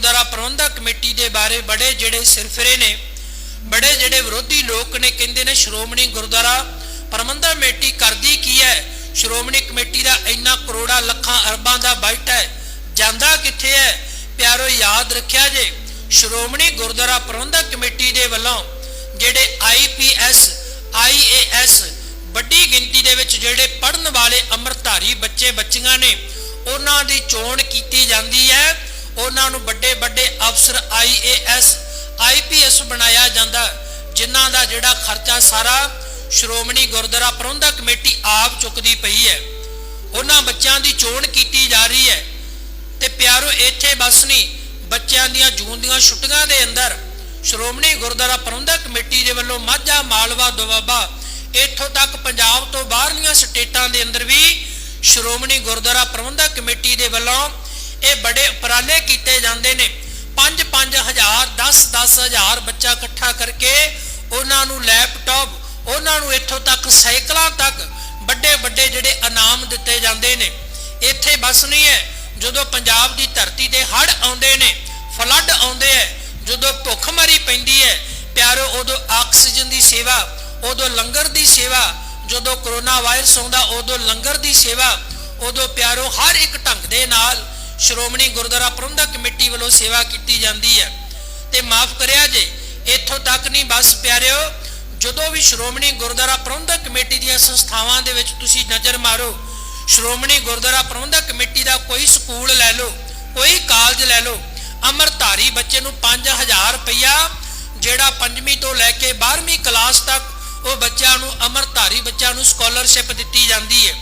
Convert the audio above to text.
ਗੁਰਦੁਆਰਾ ਪ੍ਰਬੰਧਕ committee ਦੇ ਬਾਰੇ ਬੜੇ ਜਿਹੜੇ ਸਿਰਫਰੇ ਨੇ, ਬੜੇ ਜਿਹੜੇ ਵਿਰੋਧੀ ਲੋਕ ਨੇ, ਕਹਿੰਦੇ ਨੇ ਸ਼੍ਰੋਮਣੀ ਗੁਰਦੁਆਰਾ ਪ੍ਰਬੰਧਕ ਕਮੇਟੀ ਕਰਦੀ ਕੀ ਹੈ? ਸ਼੍ਰੋਮਣੀ ਕਮੇਟੀ ਦਾ ਇੰਨਾ ਕਰੋੜਾਂ ਲੱਖਾਂ ਅਰਬਾਂ ਦਾ ਬਜਟ ਹੈ, ਜਾਂਦਾ ਕਿੱਥੇ ਹੈ? ਪਿਆਰੋ, ਯਾਦ ਰੱਖਿਆ ਜੇ, ਸ਼੍ਰੋਮਣੀ ਗੁਰਦੁਆਰਾ ਪ੍ਰਬੰਧਕ ਕਮੇਟੀ ਦੇ ਵੱਲੋਂ ਜਿਹੜੇ ਆਈਪੀਐਸ ਆਈਏਐਸ ਵੱਡੀ ਗਿਣਤੀ ਦੇ ਵਿੱਚ ਜਿਹੜੇ ਪੜਨ ਵਾਲੇ ਅੰਮ੍ਰਿਤਧਾਰੀ ਬੱਚੇ, ਬੱਚੀਆਂ ਨੇ, ਉਹਨਾਂ ਦੀ ਚੋਣ ਕੀਤੀ ਜਾਂਦੀ ਉਹਨਾਂ ਨੂੰ ਵੱਡੇ ਵੱਡੇ ਅਫਸਰ ਆਈਏਐਸ ਆਈਪੀਐਸ ਬਣਾਇਆ ਜਾਂਦਾ। ਜਿਨ੍ਹਾਂ ਦਾ ਜਿਹੜਾ ਖਰਚਾ ਸਾਰਾ ਸ਼੍ਰੋਮਣੀ ਗੁਰਦੁਆਰਾ ਪ੍ਰਬੰਧਕ ਕਮੇਟੀ ਆਪ ਚੁੱਕਦੀ ਪਈ ਹੈ। ਉਹਨਾਂ ਬੱਚਿਆਂ ਦੀ ਚੋਣ ਕੀਤੀ ਜਾ ਰਹੀ ਹੈ। ਤੇ ਪਿਆਰੋ, ਇੱਥੇ ਬਸ ਨਹੀਂ, ਬੱਚਿਆਂ ਦੀਆਂ ਜੂਨ ਦੀਆਂ ਛੁੱਟੀਆਂ ਦੇ ਅੰਦਰ ਸ਼੍ਰੋਮਣੀ ਗੁਰਦੁਆਰਾ ਪ੍ਰਬੰਧਕ ਕਮੇਟੀ ਦੇ ਵੱਲੋਂ ਮਾਝਾ, ਮਾਲਵਾ, ਦੁਆਬਾ, ਇੱਥੋਂ ਤੱਕ ਪੰਜਾਬ ਤੋਂ ਬਾਹਰਲੀਆਂ ਸਟੇਟਾਂ ਦੇ ਅੰਦਰ ਵੀ ਸ਼੍ਰੋਮਣੀ ਗੁਰਦੁਆਰਾ ਪ੍ਰਬੰਧਕ ਕਮੇਟੀ ਦੇ ਵੱਲੋਂ ਇਹ ਬੜੇ ਉਪਰਾਲੇ ਕੀਤੇ ਜਾਂਦੇ ਨੇ। 5-5000 10-10000 ਬੱਚਾ ਇਕੱਠਾ ਕਰਕੇ ਉਹਨਾਂ ਨੂੰ ਲੈਪਟਾਪ, ਉਹਨਾਂ ਨੂੰ ਇੱਥੋਂ ਤੱਕ ਸਾਈਕਲਾਂ ਤੱਕ ਵੱਡੇ ਵੱਡੇ ਜਿਹੜੇ ਇਨਾਮ ਦਿੱਤੇ ਜਾਂਦੇ ਨੇ। ਇੱਥੇ ਬਸ ਨਹੀਂ ਹੈ, ਜਦੋਂ ਪੰਜਾਬ ਦੀ ਧਰਤੀ ਤੇ ਹੜ੍ਹ ਆਉਂਦੇ ਨੇ, ਫਲੱਡ ਆਉਂਦੇ ਹੈ, ਜਦੋਂ ਭੁੱਖਮਰੀ ਪੈਂਦੀ ਹੈ, ਪਿਆਰੋ, ਉਦੋਂ ਆਕਸੀਜਨ ਦੀ ਸੇਵਾ, ਉਦੋਂ ਲੰਗਰ ਦੀ ਸੇਵਾ, ਜਦੋਂ ਕਰੋਨਾ ਵਾਇਰਸ ਆਉਂਦਾ, ਉਦੋਂ ਲੰਗਰ ਦੀ ਸੇਵਾ, ਉਦੋਂ ਪਿਆਰੋ, ਹਰ ਇੱਕ ਢੰਗ ਦੇ ਨਾਲ ਸ਼੍ਰੋਮਣੀ ਗੁਰਦੁਆਰਾ ਪ੍ਰਬੰਧਕ ਕਮੇਟੀ ਵੱਲੋਂ ਸੇਵਾ ਕੀਤੀ ਜਾਂਦੀ ਹੈ। ਤੇ ਮਾਫ ਕਰਿਆ ਜੇ, ਇੱਥੋਂ ਤੱਕ ਨਹੀਂ, ਬਸ ਪਿਆਰਿਓ, ਜਦੋਂ ਵੀ ਸ਼੍ਰੋਮਣੀ ਗੁਰਦੁਆਰਾ ਪ੍ਰਬੰਧਕ ਕਮੇਟੀ ਦੀਆਂ ਸੰਸਥਾਵਾਂ ਦੇ ਵਿੱਚ ਤੁਸੀਂ ਨਜ਼ਰ ਮਾਰੋ, ਸ਼੍ਰੋਮਣੀ ਗੁਰਦੁਆਰਾ ਪ੍ਰਬੰਧਕ ਕਮੇਟੀ ਦਾ ਕੋਈ ਸਕੂਲ ਲੈ ਲਓ, ਕੋਈ ਕਾਲਜ ਲੈ ਲਓ ਅਮਰਧਾਰੀ ਬੱਚੇ ਨੂੰ 5000 ਰੁਪਇਆ ਜਿਹੜਾ 5ਵੀਂ ਤੋਂ ਲੈ ਕੇ 12ਵੀਂ ਕਲਾਸ ਤੱਕ ਉਹ ਬੱਚਿਆਂ ਨੂੰ ਅਮਰਧਾਰੀ ਬੱਚਿਆਂ ਨੂੰ ਸਕਾਲਰਸ਼ਿਪ ਦਿੱਤੀ ਜਾਂਦੀ ਹੈ।